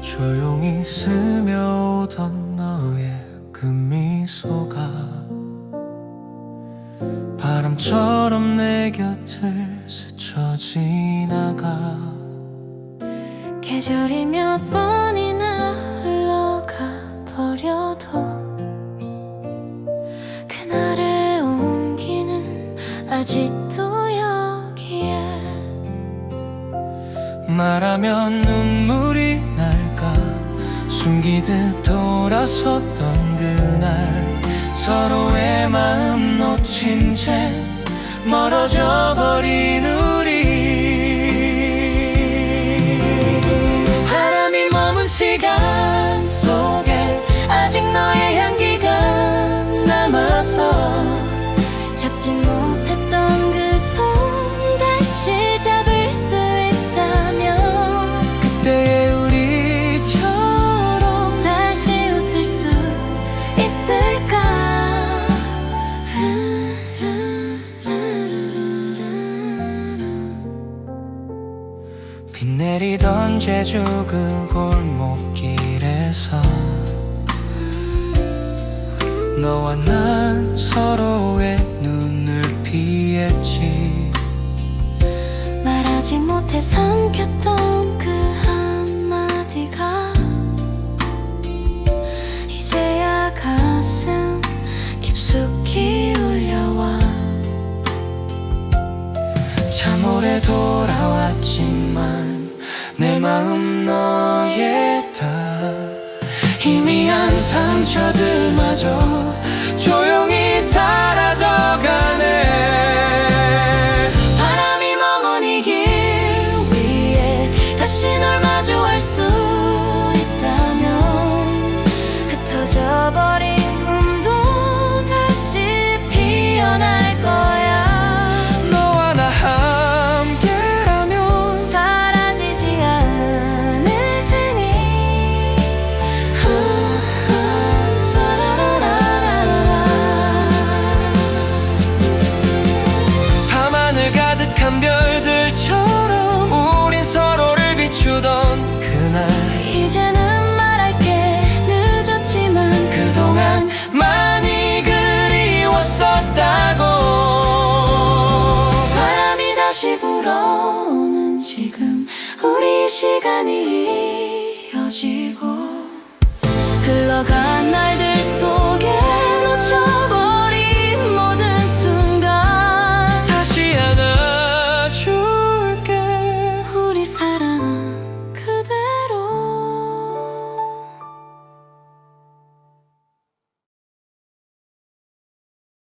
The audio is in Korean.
조용히 스며오던 너의 그 미소가 바람처럼 내 곁을 스쳐 지나가. 계절이 몇번 아직도 여기에 말하면 눈물이 날까? 숨기듯 돌아섰던 그날. 서로의 마음 놓친 채 멀어져 버린 우리. 바람이 머문 시간 내리던 제주 그 골목길에서. 너와 난 서로의 눈을 피했지. 말하지 못해 삼켰던 그 한마디가 이제야 가슴 깊숙이 울려와. 참 오래 돌아왔지만 내 마음 너의 다 희미한 상처들마저 조용히 사라져가네. 바람이 머문 이 길 위에 다시 널 마주할 수 날 이제는 말할게. 늦었지만 그동안 많이 그리웠었다고. 바람이 다시 불어오는 지금 우리 시간이